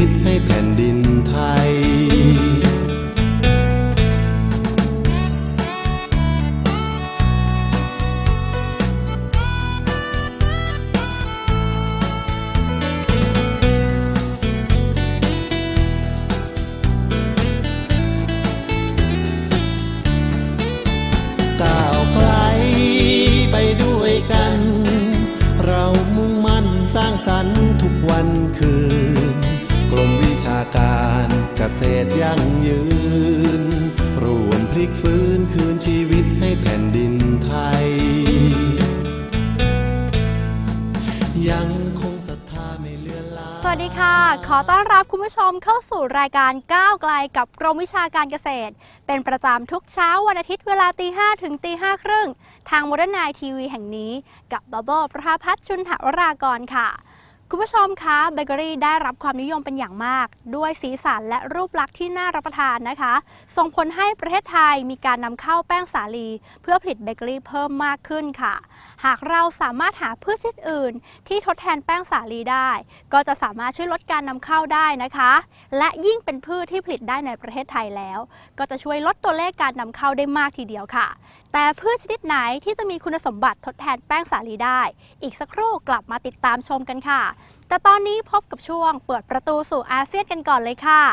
ิต ยั่งยืน รวมพลิกฟื้นคืนชีวิตให้แผ่นดินไทย ยังคงศรัทธาไม่เลือนลาสวัสดีค่ะ ขอต้อนรับคุณผู้ชมเข้าสู่รายการก้าวไกลกับกรมวิชาการเกษตร เป็นประจำทุกเช้าวันอาทิตย์เวลาตีห้ถึงตีห้าครึ่งทางโมเดิร์นไนทีวีแห่งนี้ กับบับเบิลประภาพัฒน์ชุนหวรากรค่ะ คุณผู้ชมคะเบเกอรี่ได้รับความนิยมเป็นอย่างมาก ด้วยสีสันและรูปลักษณ์ที่น่ารับประทานนะคะ ส่งผลให้ประเทศไทยมีการนำเข้าแป้งสาลี เพื่อผลิตเบเกอรี่เพิ่มมากขึ้นค่ะ หากเราสามารถหาพืชชนิดอื่น ที่ทดแทนแป้งสาลีได้ ก็จะสามารถช่วยลดการนำเข้าได้นะคะ และยิ่งเป็นพืชที่ผลิตได้ในประเทศไทยแล้ว ก็จะช่วยลดตัวเลขการนำเข้าได้มากทีเดียวค่ะ แต่พืชชนิดไหนที่จะมีคุณสมบัติทดแทนแป้งสาลีได้ อีกสักครู่กลับมาติดตามชมกันค่ะ แต่ตอนนี้พบกับช่วงเปิดประตูสู่อาเซียนกันก่อนเลยค่ะ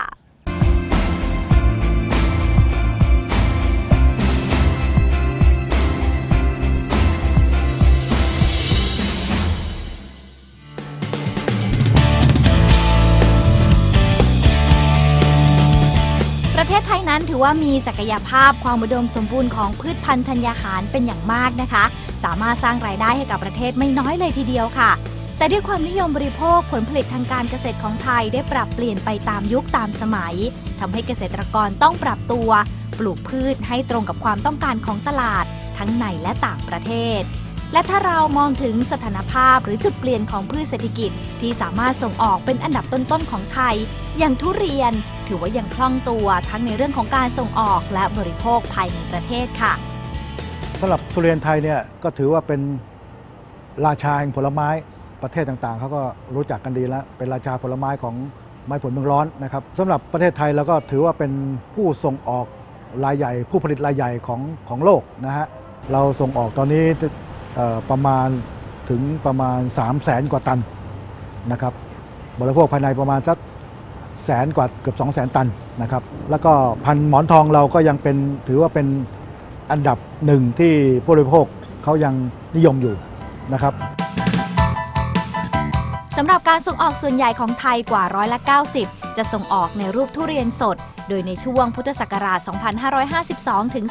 ประเทศไทยนั้นถือว่ามีศักยภาพความอุดมสมบูรณ์ของพืชพันธุ์ธัญญาหารเป็นอย่างมากนะคะ สามารถสร้างรายได้ให้กับประเทศไม่น้อยเลยทีเดียวค่ะ แต่ด้วยความนิยมบริโภคผลผลิตทางการเกษตรของไทยได้ปรับเปลี่ยนไปตามยุคตามสมัยทำให้เกษตรกรต้องปรับตัว ปลูกพืชให้ตรงกับความต้องการของตลาด ทั้งในและต่างประเทศ และถ้าเรามองถึงสถานภาพหรือจุดเปลี่ยนของพืชเศรษฐกิจที่สามารถส่งออกเป็นอันดับต้นๆของไทย อย่างทุเรียน ถือว่ายังคล่องตัวทั้งในเรื่องของการส่งออกและบริโภคภายในประเทศค่ะสำหรับทุเรียนไทยเนี่ยก็ถือว่าเป็นราชาแห่งผลไม้ประเทศต่างๆเขาก็รู้จักกันดีแล้ว เป็นราชาผลไม้ของไม้ผลเมืองร้อนนะครับสำหรับประเทศไทยเราก็ถือว่าเป็นผู้ส่งออกรายใหญ่ ผู้ผลิตรายใหญ่ของของโลกนะฮะเราส่งออกตอนนี้ประมาณถึงประมาณ 3 0 0แสนกว่าตันนะครับบริโภคภายในประมาณสัก แสนกว่าเกือบ2 0 0แสนตันนะครับแล้วก็พันหมอนทองเราก็ยังเป็นถือว่าเป็นอันดับหนึ่งที่ผู้บริโภคเขายังนิยมอยู่นะครับสำหรับการส่งออกส่วนใหญ่ของไทยกว่าร้อยละ 90 จะส่งออกในรูปทุเรียนสด โดยในช่วงพุทธศักราช 2552 ถึง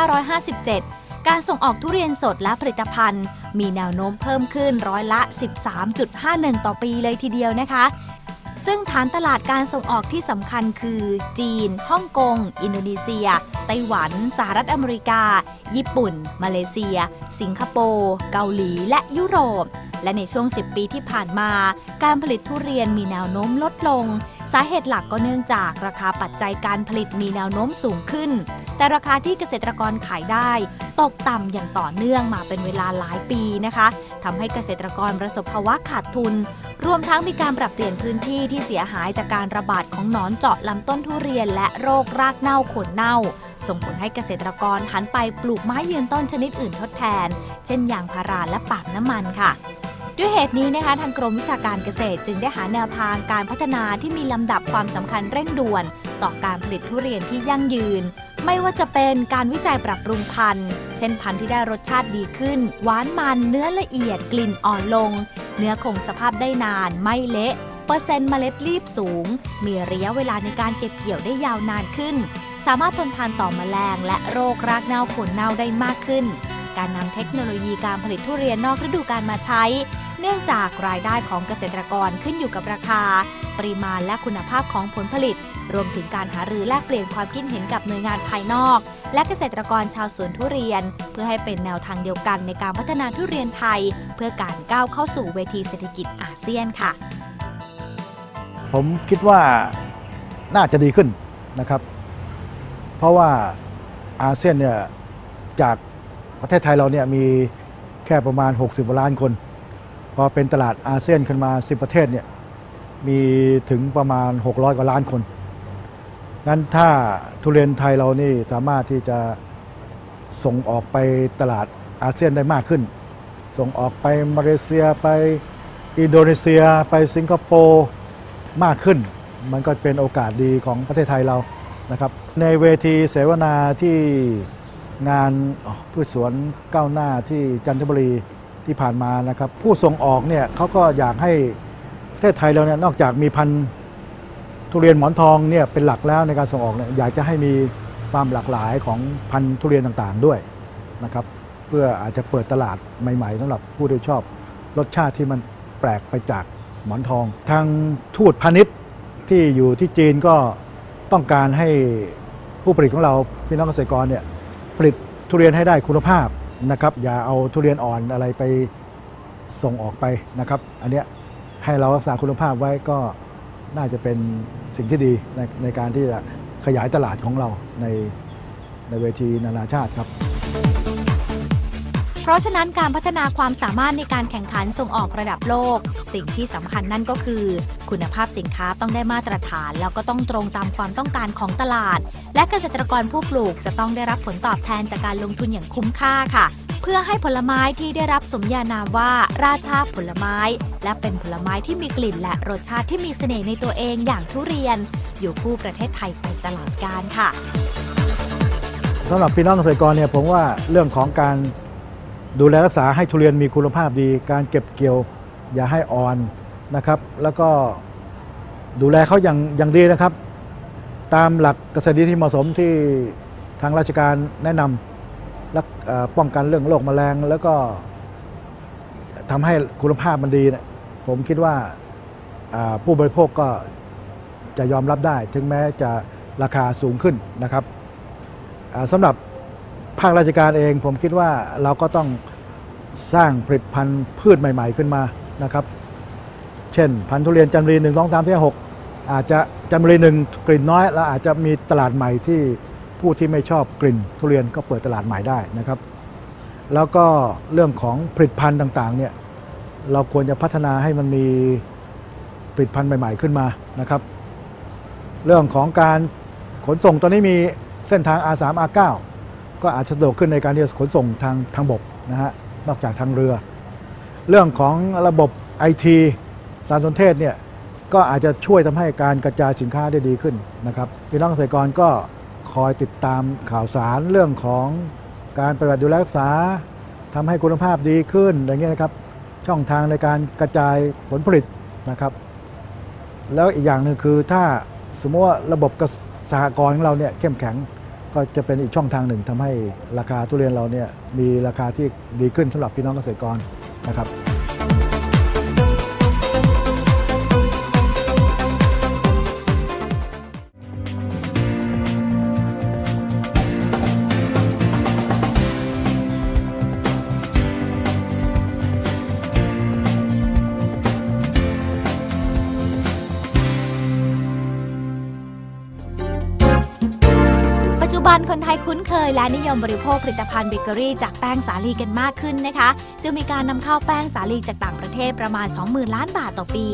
2557 การส่งออกทุเรียนสดและผลิตภัณฑ์ มีแนวโน้มเพิ่มขึ้นร้อยละ 13.51 ต่อปีเลยทีเดียวนะคะ ซึ่งฐานตลาดการส่งออกที่สำคัญคือ จีน ฮ่องกง อินโดนีเซีย ไต้หวัน สหรัฐอเมริกา ญี่ปุ่น มาเลเซีย สิงคโปร์ เกาหลี และยุโรป และในช่วง 10 ปีที่ผ่านมา การผลิตทุเรียนมีแนวโน้มลดลง สาเหตุหลักก็เนื่องจากราคาปัจจัยการผลิตมีแนวโน้มสูงขึ้น แต่ราคาที่เกษตรกรขายได้ ตกต่ำอย่างต่อเนื่องมาเป็นเวลาหลายปีนะคะทำให้เกษตรกรประสบภาวะขาดทุน รวมทั้งมีการปรับเปลี่ยนพื้นที่ที่เสียหายจากการระบาดของหนอนเจาะลำต้นทุเรียนและโรครากเน่าขนเน่าส่งผลให้เกษตรกรหันไปปลูกไม้ยืนต้นชนิดอื่นทดแทน เช่นยางพาราและปาล์มน้ำมันค่ะ ด้วยเหตุนี้นะคะทางกรมวิชาการเกษตร จึงได้หาแนวทางการพัฒนาที่มีลำดับความสำคัญเร่งด่วน ต่อการผลิตทุเรียนที่ยั่งยืน ไม่ว่าจะเป็นการวิจัยปรับปรุงพันธุ์ เช่นพันธุ์ที่ได้รสชาติดีขึ้น หวานมันเนื้อละเอียดกลิ่นอ่อนลง เนื้อคงสภาพได้นานไม่เละเปอร์เซ็นต์เมล็ดรีบสูง มีระยะเวลาในการเก็บเกี่ยวได้ยาวนานขึ้น สามารถทนทานต่อแมลง และโรครากเน่าขนเน่าได้มากขึ้น การนำเทคโนโลยีการผลิตทุเรียนนอกฤดูกาลมาใช้ เนื่องจากรายได้ของเกษตรกรขึ้นอยู่กับราคา ปริมาณและคุณภาพของผลผลิต รวมถึงการหารือแลกเปลี่ยนความคิดเห็นกับหน่วยงานภายนอก และเกษตรกรชาวสวนทุเรียน เพื่อให้เป็นแนวทางเดียวกันในการพัฒนาทุเรียนไทย เพื่อการก้าวเข้าสู่เวทีเศรษฐกิจอาเซียนค่ะ ผมคิดว่าน่าจะดีขึ้นนะครับ เพราะว่าอาเซียนเนี่ยจากประเทศไทยเราเนี่ยมีแค่ประมาณ 60กว่าล้านคน พอเป็นตลาดอาเซียนขึ้นมา 10 ประเทศเนี่ยมีถึงประมาณ 600 กว่าล้านคน งั้นถ้าทุเรียนไทยเรานี่สามารถที่จะส่งออกไปตลาดอาเซียนได้มากขึ้น ส่งออกไปมาเลเซียไปอินโดนีเซียไปสิงคโปร์มากขึ้น มันก็เป็นโอกาสดีของประเทศไทยเรานะครับ ในเวทีเสวนาที่งานพืชสวนก้าวหน้าที่จันทบุรี ที่ผ่านมานะครับ ผู้ส่งออกเนี่ยเขาก็อยากให้ประเทศไทยเราเนี่ยนอกจากมีพันธุ์ทุเรียนหมอนทองเนี่ยเป็นหลักแล้วในการส่งออกเนี่ยอยากจะให้มีความหลากหลายของพันธุ์ทุเรียนต่างๆด้วยนะครับเพื่ออาจจะเปิดตลาดใหม่ๆสำหรับผู้ที่ชอบรสชาติที่มันแปลกไปจากหมอนทอง ทางทูตพาณิชย์ที่อยู่ที่จีนก็ต้องการให้ผู้ผลิตของเราพี่น้องเกษตรกรเนี่ยผลิตทุเรียนให้ได้คุณภาพ นะครับ อย่าเอาทุเรียนอ่อนอะไรไปส่งออกไปนะครับ อันเนี้ยให้เรารักษาคุณภาพไว้ก็น่าจะเป็นสิ่งที่ดีในในการที่จะขยายตลาดของเราในในเวทีนานาชาติครับ เพราะฉะนั้นการพัฒนาความสามารถในการแข่งขันส่งออกระดับโลก สิ่งที่สำคัญนั่นก็คือ คุณภาพสินค้าต้องได้มาตรฐาน แล้วก็ต้องตรงตามความต้องการของตลาด และเกษตรกรผู้ปลูกจะต้องได้รับผลตอบแทนจากการลงทุนอย่างคุ้มค่าค่ะ เพื่อให้ผลไม้ที่ได้รับสมญานามว่า ราชาผลไม้ และเป็นผลไม้ที่มีกลิ่นและรสชาติที่มีเสน่ห์ในตัวเองอย่างทุเรียน อยู่คู่ประเทศไทยไปตลอดกาลค่ะสำหรับพี่น้องเกษตรกรเนี่ยผมว่าเรื่องของการ ดูแลรักษาให้ทุเรียนมีคุณภาพดี การเก็บเกี่ยวอย่าให้อ่อนนะครับ แล้วก็ดูแลเขาอย่างอย่างดีนะครับ ตามหลักเกษตรที่เหมาะสมที่ทางราชการแนะนำและป้องกันเรื่องโรคแมลง แล้วก็ทำให้คุณภาพมันดีนี่ยผมคิดว่าผู้บริโภคก็จะยอมรับได้ ถึงแม้จะราคาสูงขึ้นนะครับสำหรับ ภาคราชการเองผมคิดว่าเราก็ต้องสร้างผลิตภัณฑ์พืชใหม่ ๆ ขึ้นมานะครับ เช่น พันธุ์ทุเรียนจันทบุรีหนึ่งสองสามสี่หกอาจจะจันทบุรีหนึ่งกลิ่นน้อย แล้วอาจจะมีตลาดใหม่ที่ผู้ที่ไม่ชอบกลิ่น ทุเรียนก็เปิดตลาดใหม่ได้นะครับ แล้วก็เรื่องของผลิตภัณฑ์ต่างๆเนี่ยเราควรจะพัฒนาให้มันมีผลิตภัณฑ์ใหม่ ๆ ขึ้นมานะครับ เรื่องของการขนส่งตอนนี้มีเส้นทาง R3 R9 ก็อาจจะสะดวกขึ้นในการที่จะขนส่งทางทางบกนะฮะนอกจากทางเรือ เรื่องของระบบไอทีสารสนเทศเนี่ยก็อาจจะช่วยทำให้การกระจายสินค้าได้ดีขึ้นนะครับพี่น้องเกษตรกรก็คอยติดตามข่าวสารเรื่องของการปฏิบัติดูแลรักษาทำให้คุณภาพดีขึ้นอย่างเงี้ยนะครับ ช่องทางในการกระจายผลผลิตนะครับ แล้วอีกอย่างหนึ่งคือถ้าสมมติว่าระบบสหกรณ์ของเราเนี่ยเข้มแข็ง ก็จะเป็นอีกช่องทางหนึ่งทำให้ราคาทุเรียนเราเนี่ยมีราคาที่ดีขึ้นสำหรับพี่น้องเกษตรกรนะครับ ยและนิยมบริโภคผลิตภัณฑ์เบเกอรี่จากแป้งสาลีกันมากขึ้นนะคะจึงมีการนำเข้าแป้งสาลีจากต่างประเทศประมาณ 20,000 ล้านบาทต่อปี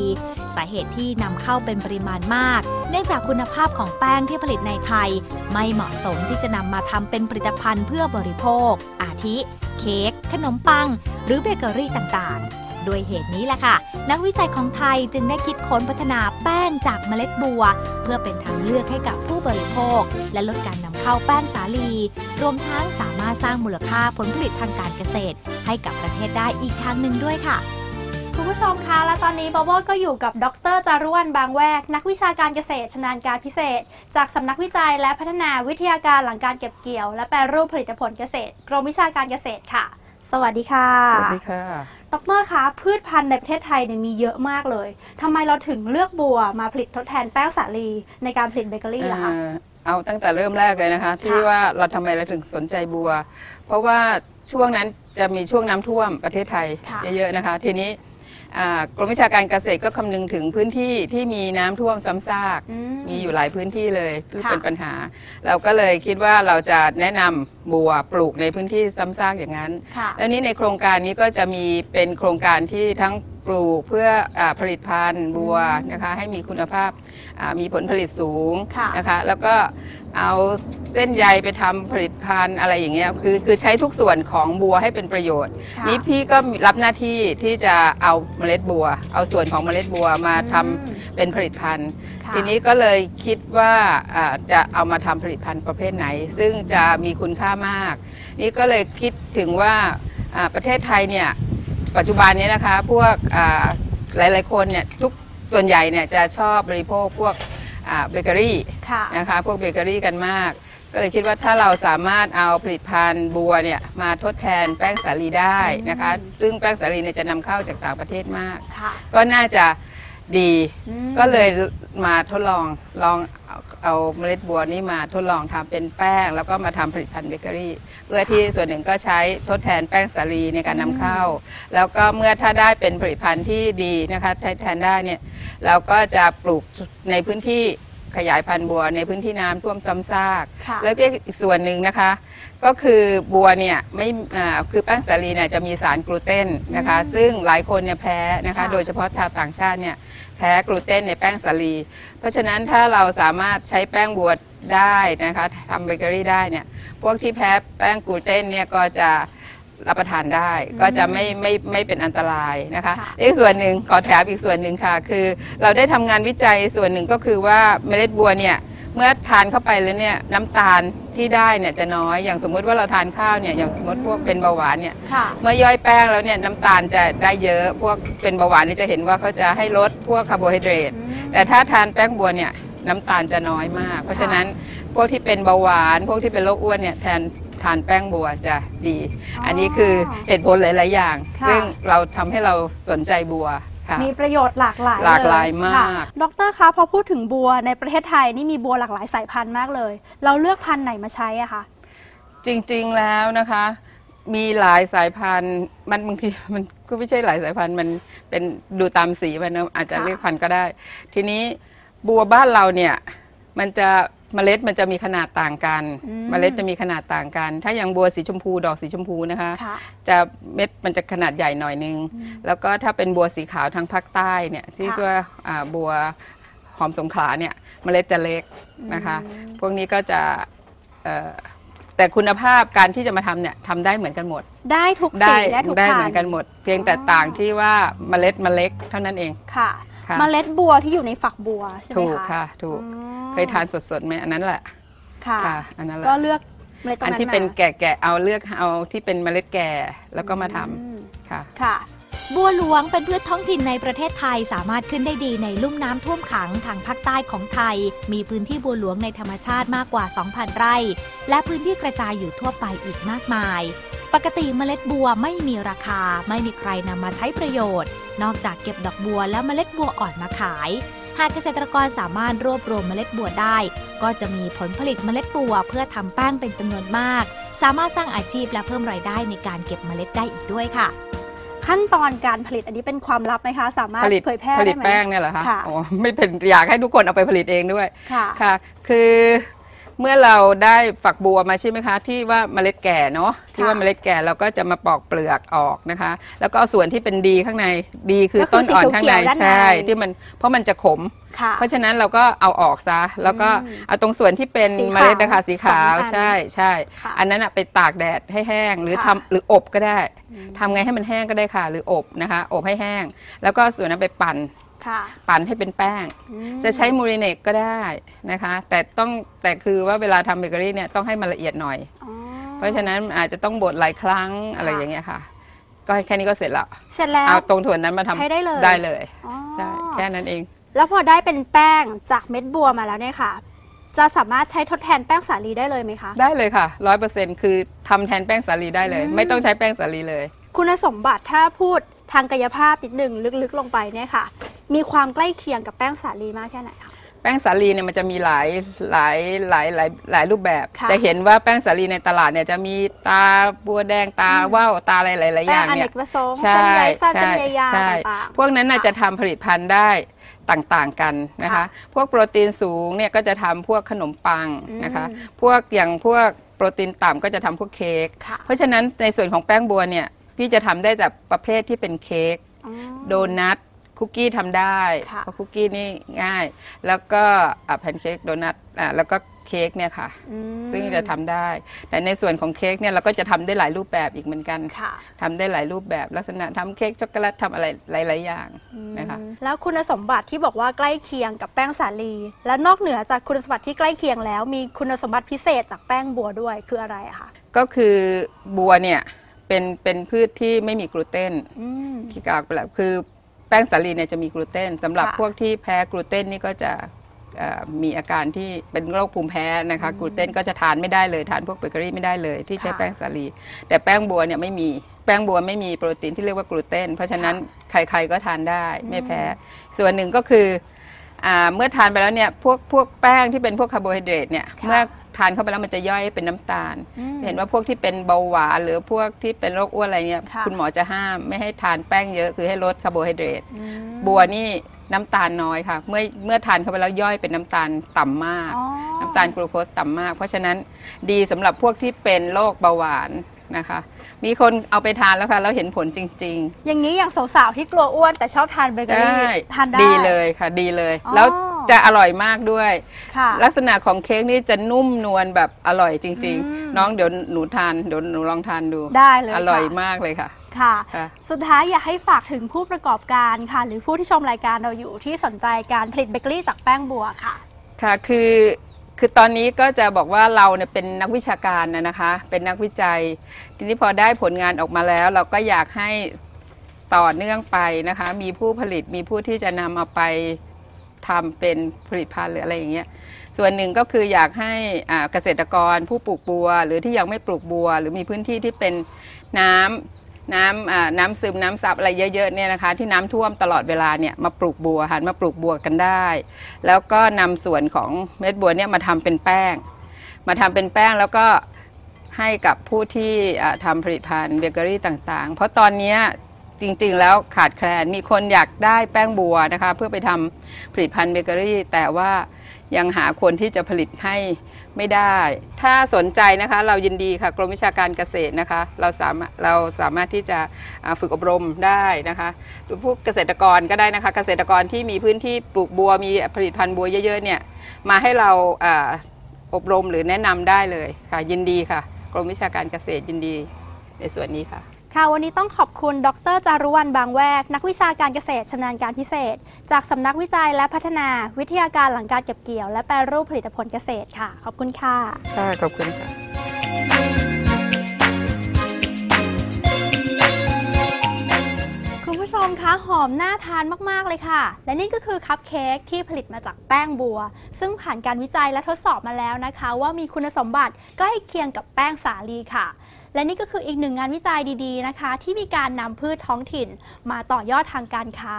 สาเหตุที่นำเข้าเป็นปริมาณมาก เนื่องจากคุณภาพของแป้งที่ผลิตในไทย ไม่เหมาะสมที่จะนำมาทำเป็นผลิตภัณฑ์เพื่อบริโภค อาทิ เค้กขนมปัง หรือเบเกอรี่ต่างๆ ด้วยเหตุนี้แหละค่ะ นักวิจัยของไทยจึงได้คิดค้นพัฒนาแป้งจากเมล็ดบัว เพื่อเป็นทางเลือกให้กับผู้บริโภค และลดการนำเข้าแป้งสาลี รวมทั้งสามารถสร้างมูลค่าผลผลิตทางการเกษตร ให้กับประเทศได้อีกทางหนึ่งด้วยค่ะคุณผู้ชมคะ และตอนนี้บอบโบก็อยู่กับดรจารุวรรณบางแวก นักวิชาการเกษตรชำนาญการพิเศษ จากสำนักวิจัยและพัฒนาวิทยาการหลังการเก็บเกี่ยว และแปรรูปผลิตผลเกษตร กรมวิชาการเกษตรค่ะ สวัสดีค่ะ สวัสดีค่ะ ดรคะพืชพันธุ์ในประเทศไทยเนี่ยมีเยอะมากเลยทำไมเราถึงเลือกบัวมาผลิตทดแทนแป้งสาลีในการผลิตเบเกอรี่ล่ะคะอ่าเอาตั้งแต่เริ่มแรกเลยนะคะ ที่ว่าเราทำไมเราถึงสนใจบัว เพราะว่าช่วงนั้นจะมีช่วงน้ำท่วมประเทศไทยค่ะเยอะๆนะคะ ทีนี้อ่า กรมวิชาการเกษตรก็คำนึงถึงพื้นที่ที่มีน้ำท่วมซ้ำซากอืมีอยู่หลายพื้นที่เลยที่ค่ะ เป็นปัญหา เราก็เลยคิดว่าเราจะแนะนำบัวปลูกในพื้นที่ซ้ำซากอย่างนั้น ค่ะ แล้วนี้ในโครงการนี้ก็จะมีเป็นโครงการที่ทั้งป ลูกเพื่ออาผลิตพันธุ์บัวอืมนะคะให้มีคุณภาพอ่ามีผลผลิตสูงค่ะนะคะแล้วก็เอาเส้นใยไปทำผลิตภัณฑ์อะไรอย่างเงี้ยคือคือใช้ทุกส่วนของบัวให้เป็นประโยชน์ค่ะนี่พี่ก็รับหน้าที่ที่จะเอาเมล็ดบัว เอาส่วนของเมล็ดบัวมาทำอืมเป็นผลิตภัณฑ์ค่ะทีนี้ก็เลยคิดว่าอ่าจะเอามาทำผลิตภัณฑ์ประเภทไหน ซึ่งจะมีคุณค่ามาก นี่ก็เลยคิดถึงว่าอ่าประเทศไทยเนี่ย ปัจจุบันนี้นะคะพวกอ่าหลายๆคนเนี่ยทุกส่วนใหญ่เนี่ยจะชอบบริโภคพวกเบเกอรี่า bakery ค่ะนะคะพวกเบเกอรี่กันมาก ก็เลยคิดว่าถ้าเราสามารถเอาผลิตภัณฑ์บัวเนี่ยมาทดแทนแป้งสาลีได้นะคะอืมซึ่งแป้งสาลีเนี่ยจะนำเข้าจากต่างประเทศมากค่ะก็น่าจะดีอืมก็เลยมาทดลองลอง เอาเอาเมล็ดบัวนี้มาทดลองทำเป็นแป้ง แล้วก็มาทำผลิตภัณฑ์เบเกอรี่เพื่อที่ส่วนหนึ่งก็ใช้ทดแทนแป้งสาลีในการนำเข้า แล้วก็เมื่อถ้าได้เป็นผลิตภัณฑ์ที่ดีนะคะแทนแทนได้เนี่ยเราก็จะปลูกในพื้นที่ขยายพันธุ์บัวในพื้นที่น้ำท่วมซ้ำซากค่ะแล้วก็อีกส่วนหนึ่งนะคะ ก็คือบัวเนี่ยไม่อ่าคือแป้งสาลีเนี่ยจะมีสารกลูเตนนะคะอืมซึ่งหลายคนเนี่ยแพ้นะคะค่ะโดยเฉพาะชาวต่างชาติเนี่ยแพ้กลูเตนในแป้งสาลี เพราะฉะนั้นถ้าเราสามารถใช้แป้งบัวได้นะคะทำเบเกอรี่ได้เนี่ยพวกที่แพ้แป้งกลูเตนเนี่ยก็จะรับประทานได้อืมก็จะไม่ไม่ไม่เป็นอันตรายนะคะค่ะอีกส่วนหนึ่งขอแถมอีกส่วนหนึ่งค่ะ คือเราได้ทำงานวิจัยส่วนหนึ่งก็คือว่าเมล็ดบัวเนี่ย เมื่อทานเข้าไปแล้วเนี่ยน้ำตาลที่ได้เนี่ยจะน้อยอย่างสมมุติว่าเราทานข้าวเนี่ยอย่างสมมติพวกเป็นเบาหวานเนี่ยค่ะ เมื่อย่อยแป้งแล้วเนี่ยน้ำตาลจะได้เยอะพวกเป็นเบาหวานนี่จะเห็นว่าเขาจะให้ลดพวกคาร์โบไฮเดรตอืมแต่ถ้าทานแป้งบัวเนี่ยน้ำตาลจะน้อยมาก เพราะฉะนั้นพวกที่เป็นเบาหวาน พวกที่เป็นโรคอ้วนเนี่ยแทนทานแป้งบัวจะดีอ๋ออัอันนี้คือเหตุผลหลาย ๆ อย่างค่ะซึ่งเราทำให้เราสนใจบัวค่ะ มีประโยชน์หลากหลายหลากหลายเค่ะมาก ดรคะพอพูดถึงบัวในประเทศไทยนี่มีบัวหลากหลายสายพันธุ์มากเลย เราเลือกพันธุ์ไหนมาใช้อะคะจริงๆแล้วนะคะ มีหลายสายพันธุ์มันบางทีมันก็ไม่ใช่หลายสายพันธุ์มันเป็นดูตามสีมันนะอาจจะค่ะเรียกพันธุ์ก็ได้ ทีนี้บัวบ้านเราเนี่ยมันจะ เมล็ดมันจะมีขนาดต่างกันอืม เมล็ดจะมีขนาดต่างกัน ถ้าอย่างบัวสีชมพูดอกสีชมพูนะคะ ค่ะ จะเม็ดมันจะขนาดใหญ่หน่อยนึงอืมแล้วก็ถ้าเป็นบัวสีขาวทางภาคใต้เนี่ยที่ค่ะตัวอ่าบัวหอมสงขลาเนี่ยเมล็ดจะเล็กนะคะอืมพวกนี้ก็จะเอ่อแต่คุณภาพการที่จะมาทำเนี่ยทำได้เหมือนกันหมด ได้ทุกได้สีได้ทุกได้พัเหมืนอนธุ์กันหมด เพียงแต่อ๋อต่างที่ว่าเมล็ดมันเล็กเท่านั้นเอง ค่ะ ค่ะเมล็ดบัวที่อยู่ในฝักบัวใช่ไหมถูกคะค่ะ ถูกอืมเคยทานสดๆไหมอันนั้นแหละค่ะค่ะ อันนั้นแหละก็เลือกเมล็ดตรงอันนั้นที่เป็นมาแก่ๆเอาเลือกเอาที่เป็นเมล็ดแก่แล้วก็มาทำอืมค่ะค่ะบัวหลวงเป็นพืชท้องถิ่นในประเทศไทยสามารถขึ้นได้ดีในลุ่มน้ำท่วมขังทางภาคใต้ของไทย มีพื้นที่บัวหลวงในธรรมชาติมากกว่า 2,000 ไร่ และพื้นที่กระจายอยู่ทั่วไปอีกมากมาย ปกติเมล็ดบัวไม่มีราคา ไม่มีใครนำมาใช้ประโยชน์ นอกจากเก็บดอกบัวและเมล็ดบัวอ่อนมาขาย หากเกษตรกรสามารถรวบรวมเมล็ดบัวได้ ก็จะมีผลผลิตเมล็ดบัวเพื่อทำแป้งเป็นจำนวนมาก สามารถสร้างอาชีพและเพิ่มรายได้ในการเก็บเมล็ดได้อีกด้วยค่ะ ขั้นตอนการผลิตอันนี้เป็นความลับไหมคะ สามารถผลิตเผยแพร่ผลิได้ตไหมแป้งเนี่ยเหรอคะค่ะอ๋อไม่เป็นอยากให้ทุกคนเอาไปผลิตเองด้วยค่ะค่ะคือ เมื่อเราได้ฝักบัวมาใช่ไหมคะ ที่ว่าเมล็ดแก่เนาะที่ว่าเมล็ดแก่เราก็จะมาปอกเปลือกออกนะคะ แล้วก็เอาส่วนที่เป็นดีข้างในดีคือก็คือต้นอ่อนข้างในสีเขียวๆด้านในใช่ที่มันเพราะมันจะขมค่ะเพราะฉะนั้นเราก็เอาออกซะ แล้วก็อืมเอาตรงส่วนที่เป็นสีขาวเมล็ดนะคะสีขาวสองอันใช่ใช่ค่ะอันนั้นอะไปตากแดดให้แห้งหรือค่ะทำหรืออบก็ได้อืมทำไงให้มันแห้งก็ได้ค่ะ หรืออบนะคะ อบให้แห้ง แล้วก็ส่วนนั้นไปปั่นค่ะ ปั่นให้เป็นแป้งอืมจะใช้มูริเนกก็ได้นะคะ แต่ต้องแต่คือว่าเวลาทำเบเกอรี่เนี่ยต้องให้มันละเอียดหน่อยอ๋อเพราะฉะนั้นอาจจะต้องบดหลายครั้งอะไรอย่างเงี้ยค่ะ ก็แค่นี้ก็เสร็จแล้วเสร็จแล้วเอาตรงส่วนนั้นมาทำใช้ได้เลยได้เลยอ๋อใช่แค่นั้นเอง แล้วพอได้เป็นแป้งจากเม็ดบัวมาแล้วเนี่ยค่ะจะสามารถใช้ทดแทนแป้งสาลีได้เลยไหมคะ ได้เลยค่ะร้อยเปอร์เซ็นต์คือทำแทนแป้งสาลีได้เลยอืมไม่ต้องใช้แป้งสาลีเลย คุณสมบัติถ้าพูดทางกายภาพนิดหนึ่งลึกๆลงไปเนี่ยค่ะ มีความใกล้เคียงกับแป้งสาลีมากแค่ไหนคะ แป้งสาลีเนี่ยมันจะมีหลายหลายหลายหลายหลายรูปแบบค่ะจะเห็นว่าแป้งสาลีในตลาดเนี่ยจะมีตาบัวแดงตาอืม ว่าวตาอะไรหลายๆอแป้งย่างอเนเนี่ยกประสงค์ใช่เส้นใยสั้นใช่เส้นใยยาวใช่ต่างๆ พวกนั้นน่ะค่ะจะทำผลิตภัณฑ์ได้ต่างๆกันนะคะ ค่ะพวกโปรตีนสูงเนี่ยก็จะทำพวกขนมปังนะคะ อืมพวกอย่างพวกโปรตีนต่ำก็จะทำพวกเค้ก ค่ะ เพราะฉะนั้นในส่วนของแป้งบัวเนี่ยพี่จะทำได้แต่ประเภทที่เป็นเค้กอ๋อโดนัท คุกกี้ทำได้ค่ะเพราะคุกกี้นี่ง่าย แล้วก็อะแพนเค้กโดนัทอะแล้วก็เค้กเนี่ยค่ะอืมซึ่งจะทำได้ แต่ในส่วนของเค้กเนี่ยเราก็จะทำได้หลายรูปแบบอีกเหมือนกันค่ะทำได้หลายรูปแบบลักษณะทำเค้กช็อกโกแลตทำอะไรหลาย ๆ อย่างนะคะอืมแล้วคุณสมบัติที่บอกว่าใกล้เคียงกับแป้งสาลี และนอกเหนือจากคุณสมบัติที่ใกล้เคียงแล้ว มีคุณสมบัติพิเศษจากแป้งบัวด้วยคืออะไรอะคะก็คือบัวเนี่ยเป็นเป็นพืชที่ไม่มีกลูเตนอืมที่กล่าวไปแล้วคือ แป้งสาลีเนี่ยจะมีกลูเตนสำหรับค่ะ พวกที่แพ้กลูเตนนี่ก็จะเอ่อมีอาการที่เป็นโรคภูมิแพ้นะคะกลูเตนก็จะทานไม่ได้เลยทานพวกเบเกอรี่ไม่ได้เลย ที่ใช้ค่ะแป้งสาลี แต่แป้งบัวเนี่ยไม่มีแป้งบัวไม่มีโปรตีนที่เรียกว่ากลูเตน เพราะฉะนั้นใครๆก็ทานได้ไม่แพ้ ส่วนหนึ่งก็คืออ่าเมื่อทานไปแล้วเนี่ยพวกพวกแป้งที่เป็นพวกคาร์โบไฮเดรตเนี่ยค่ะ เมื่อ ทานเข้าไปแล้วมันจะย่อยเป็นน้ำตาลอืมเห็นว่าพวกที่เป็นเบาหวานหรือพวกที่เป็นโรคอ้วนอะไรเนี่ยค่ะคุณหมอจะห้ามไม่ให้ทานแป้งเยอะคือให้ลดคาร์โบไฮเดรตอืมบัวนี่น้ำตาลน้อยค่ะ เมื่อเมื่อทานเข้าไปแล้วย่อยเป็นน้ำตาลต่ำมากอ๋อน้ำตาลกลูโคสต่ำมาก เพราะฉะนั้นดีสำหรับพวกที่เป็นโรคเบาหวานนะคะ มีคนเอาไปทานแล้วค่ะแล้วเห็นผลจริงอย่างนี้อย่างสาวๆที่กลัวอ้วนแต่ชอบทานเบๆเกอรี่ได้ทานได้ดีเลยค่ะ ดีเลยอ๋อแล้ว จะอร่อยมากด้วย ค่ะ ลักษณะของเค้กนี่จะนุ่มนวลแบบอร่อยจริง อืม ๆ น้องเดี๋ยวหนูทานเดี๋ยวหนูลองทานดูได้เลยอร่อยค่ะ มากเลยค่ะ ค่ะ ค่ะ สุดท้ายอยากให้ฝากถึงผู้ประกอบการค่ะ หรือผู้ที่ชมรายการเราอยู่ที่สนใจการผลิตเบเกอรี่จากแป้งบัวค่ะ ค่ะคือคือตอนนี้ก็จะบอกว่าเราเนี่ยเป็นนักวิชาการนะนะคะ เป็นนักวิจัย ทีนี้พอได้ผลงานออกมาแล้ว เราก็อยากให้ต่อเนื่องไปนะคะ มีผู้ผลิตมีผู้ที่จะนำเอาไป ทำเป็นผลิตภัณฑ์หรืออะไรอย่างเงี้ยส่วนหนึ่งก็คืออยากให้เกษตรกรผู้ปลูกบัว หรือที่ยังไม่ปลูกบัว หรือมีพื้นที่ที่เป็นน้ำน้ำน้ำซึมน้ำซับอะไรเยอะๆเนี่ยนะคะ ที่น้ำท่วมตลอดเวลาเนี่ยมาปลูกบัวหันมาปลูกบัวกันได้ แล้วก็นำส่วนของเม็ดบัวเนี่ยมาทำเป็นแป้ง มาทำเป็นแป้งแล้วก็ให้กับผู้ที่ทำผลิตภัณฑ์เบเกอรี่ต่างๆ เพราะตอนเนี้ย จริงๆ แล้วขาดแคลนมีคนอยากได้แป้งบัวนะคะ เพื่อไปทำผลิตภัณฑ์เบเกอรี่ แต่ว่ายังหาคนที่จะผลิตให้ไม่ได้ ถ้าสนใจนะคะ เรายินดีค่ะกรมวิชาการเกษตรนะคะ เราสามารถเราสามารถที่จะฝึกอบรมได้นะคะหรือพวกเกษตรกรก็ได้นะคะ เกษตรกรที่มีพื้นที่ปลูกบัวมีผลิตภัณฑ์บัวเยอะๆเนี่ยมาให้เราอ่าอบรมหรือแนะนำได้เลยค่ะ ยินดีค่ะ กรมวิชาการเกษตรยินดีในส่วนนี้ค่ะ ค่ะวันนี้ต้องขอบคุณ ดรจารุวรรณบางแวก นักวิชาการเกษตรชำนาญการพิเศษ จากสำนักวิจัยและพัฒนาวิทยาการหลังการเก็บเกี่ยว และแปรรูปผลิตผลเกษตรค่ะ ขอบคุณค่ะ ค่ะ ขอบคุณค่ะคุณผู้ชมคะหอมน่าทานมาก ๆ เลยค่ะ และนี่ก็คือคัพเค้กที่ผลิตมาจากแป้งบัว ซึ่งผ่านการวิจัยและทดสอบมาแล้วนะคะ ว่ามีคุณสมบัติใกล้เคียงกับแป้งสาลีค่ะ และนี่ก็คืออีกหนึ่งงานวิจัยดีๆนะคะ ที่มีการนำพืชท้องถิ่น มาต่อยอดทางการค้า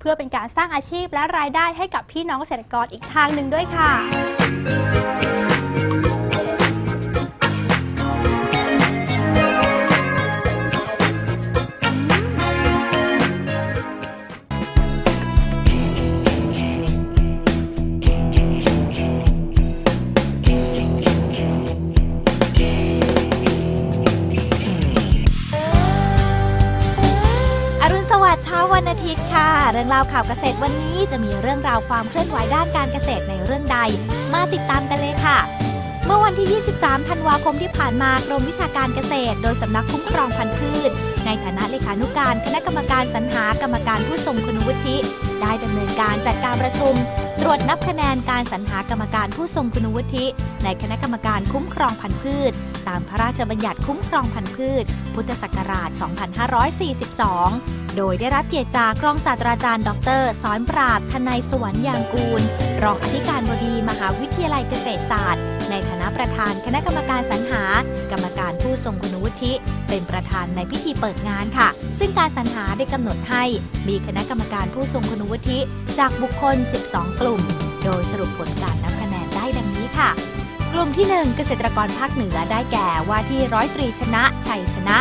เพื่อเป็นการสร้างอาชีพและรายได้ให้กับพี่น้องเกษตรกรอีกทางหนึ่งด้วยค่ะ เล่าวข่าวเกษตรวันนี้จะมีเรื่องราวความเคลื่อนไหวด้านการเกษตรในเรื่องใด มาติดตามกันเลยค่ะ เมื่อวันที่ 23 ธันวาคมที่ผ่านมากรมวิชาการเกษตร โดยสำนักคุ้มครองพันธุ์พืช ในฐานะเลขานุการคณะกรรมการสรรหากรรมการผู้ทรงคุณวุฒิ ได้ดำเนินการจัดการประชุม ตรวจนับคะแนนการสรรหากรรมการผู้ทรงคุณวุฒิ ในคณะกรรมการคุ้มครองพันธุ์พืช ตามพระราชบัญญัติคุ้มครองพันธุ์พืช พุทธศักราช 2542 โดยได้รับเกียรติจากรองศาสตราจารย์ ดรสอนปราดทนายสวรรค์ยางกูล รองอธิการบดีมหาวิทยาลัยเกษตรศาสตร์ ในฐานะประธานคณะกรรมการสรรหา กรรมการผู้ทรงคุณวุฒิ เป็นประธานในพิธีเปิดงานค่ะ ซึ่งการสรรหาได้กำหนดให้ มีคณะกรรมการผู้ทรงคุณวุฒิ จากบุคคล 12 กลุ่ม โดยสรุปผลการนับคะแนนได้ดังนี้ค่ะ กลุ่มที่ 1 เกษตรกรภาคเหนือได้แก่ว่าที่ร้อยตรีชนะชัยชนะ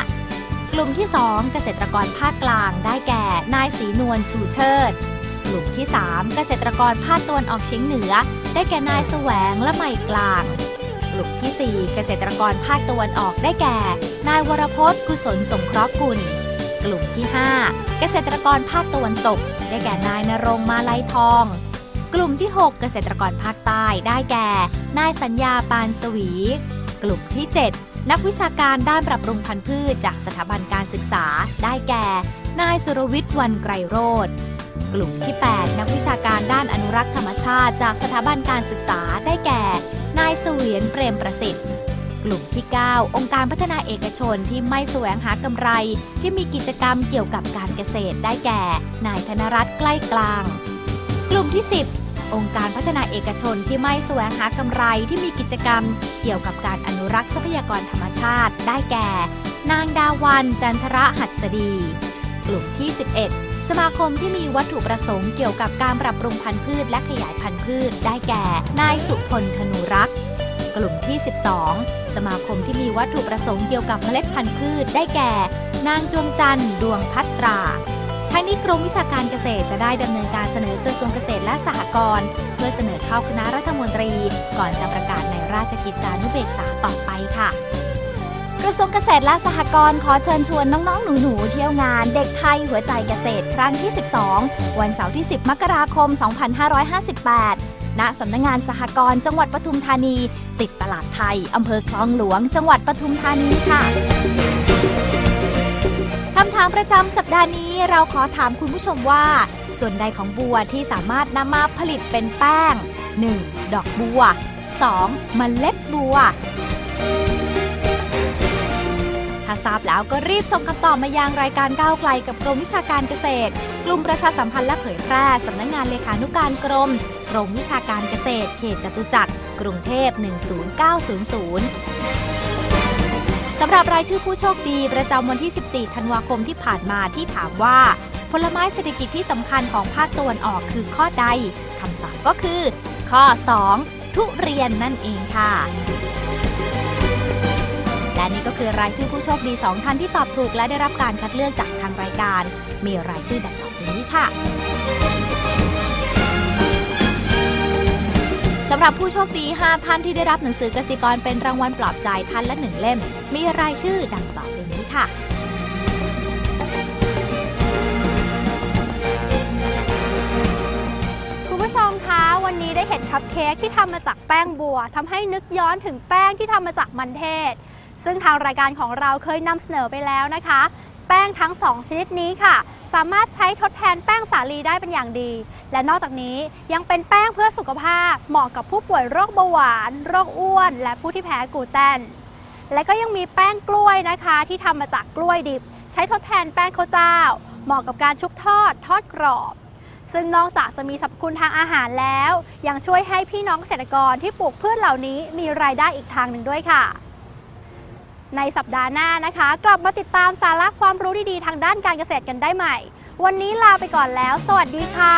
กลุ่มที่ 2 เกษตรกรภาคกลางได้แก่นายศรีนวลชูเชิด กลุ่มที่ 3 เกษตรกรภาคตะวันออกเฉียงเหนือ ได้แก่นายแสวงและไม่กลาง กลุ่มที่ 4 เกษตรกรภาคตะวันออกได้แก่ นายวรพจน์กุศลสงเคราะห์กุลกลุ่มที่ 5 เกษตรกรภาคตะวันตก ได้แก่นายนรงมาลัยทอง กลุ่มที่ 6 เกษตรกรภาคใต้ได้แก่ นายสัญญาปานสวี กลุ่มที่ 7 นักวิชาการด้านปรับปรุงพันธุ์พืชจากสถาบันการศึกษา ได้แก่ นายสุรวิทย์วันไกรโรธกลุ่มที่ 8 นักวิชาการด้านอนุรักษ์ธรรมชาติจากสถาบันการศึกษาได้แก่ นายเสวียนเปรมประสิทธิ์ กลุ่มที่ 9 องค์การพัฒนาเอกชนที่ไม่แสวงหากำไร ที่มีกิจกรรมเกี่ยวกับการเกษตรได้แก่ นายธนรัตน์ใกล้กลาง กลุ่มที่ 10 องค์การพัฒนาเอกชนที่ไม่แสวงหากำไรที่มีกิจกรรม เกี่ยวกับการอนุรักษ์ทรัพยากรธรรมชาติ ได้แก่ นางดาวันจันทระหัสดี กลุ่มที่ 11 สมาคมที่มีวัตถุประสงค์เกี่ยวกับการปรับปรุงพันธุ์พืชและขยายพันธุ์พืช ได้แก่ นายสุพลธนูรักษ์กลุ่มที่ 12 สมาคมที่มีวัตถุประสงค์เกี่ยวกับเมล็ดพันธุ์พืช ได้แก่ นางจวงจันทร์ดวงพัตรา ทั้งนี้กรมวิชาการเกษตรจะได้ดำเนินการเสนอกระทรวงเกษตรและสหกรณ์เพื่อเสนอเข้าคณะรัฐมนตรี ก่อนจะประกาศในราชกิจจานุเบกษาต่อไปค่ะกระทรวงเกษตรและสหกรณ์ขอเชิญชวนน้องๆ หนูๆ เที่ยวงานเด็กไทยหัวใจเกษตรครั้งที่ 12 วันเสาร์ที่ 10 มกราคม 2558 ณ สำนักงงานสหกรณ์จังหวัดปทุมธานี ติดตลาดไทย อำเภอคลองหลวง จังหวัดปทุมธานีค่ะำถามประจำสัปดาห์นี้เราขอถามคุณผู้ชมว่า ส่วนใดของบัวที่สามารถนำมาผลิตเป็นแป้ง 1. ดอกบัว 2. เมล็ดบัว ถ้าทราบแล้วก็รีบส่งคำตอบมายังรายการก้าวไกลกับกรมวิชาการเกษตร กลุ่มประชาสัมพันธ์และเผยแพร่สำนักงงานเลขานุการกรม กรมวิชาการเกษตร เขตจตุจักร กรุงเทพ 10900 สำหรับรายชื่อผู้โชคดีประจำวันที่ 14 ธันวาคมที่ผ่านมาที่ถามว่า ผลไม้เศรษฐกิจที่สำคัญของภาคตะวันออกคือข้อใดคำตอบก็คือ ข้อ 2 ทุเรียนนั่นเองค่ะ และนี่ก็คือรายชื่อผู้โชคดี 2 ท่านที่ตอบถูกและได้รับการคัดเลือกจากทางรายการ มีรายชื่อดังต่อไปนี้ค่ะ สำหรับผู้โชคดี 5 ท่านที่ได้รับหนังสือกสิกรเป็นรางวัลปลอบใจท่านละ1เล่ม มีรายชื่อดังต่อไปนี้ค่ะ คุณผู้ชมคะ วันนี้ได้เห็นคัพเค้กที่ทำมาจากแป้งบัวทำให้นึกย้อนถึงแป้งที่ทำมาจากมันเทศ ซึ่งทางรายการของเราเคยนำเสนอไปแล้วนะคะ แป้งทั้ง 2 ชนิดนี้ค่ะ สามารถใช้ทดแทนแป้งสาลีได้เป็นอย่างดี และนอกจากนี้ยังเป็นแป้งเพื่อสุขภาพ เหมาะกับผู้ป่วยโรคเบาหวาน โรคอ้วน และผู้ที่แพ้กลูเตนและก็ยังมีแป้งกล้วยนะคะ ที่ทำมาจากกล้วยดิบ ใช้ทดแทนแป้งข้าวเจ้า เหมาะกับการชุบทอด ทอดกรอบ ซึ่งนอกจากจะมีสรรพคุณทางอาหารแล้ว ยังช่วยให้พี่น้องเกษตรกรที่ปลูกพืชเหล่านี้มีรายได้อีกทางหนึ่งด้วยค่ะ ในสัปดาห์หน้านะคะ กลับมาติดตามสาระความรู้ดีๆทางด้านการเกษตรกันได้ใหม่ วันนี้ลาไปก่อนแล้ว สวัสดีค่ะ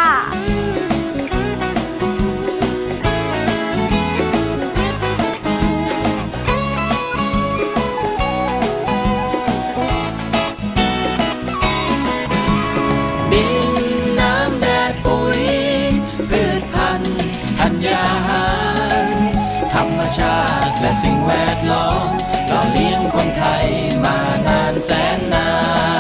ดินน้ำแดดปุ๋ยพืชพันธุ์ธัญญาหารธรรมชาติและสิ่งแวดล้อม เลี้ยงคนไทยมานานแสนนาน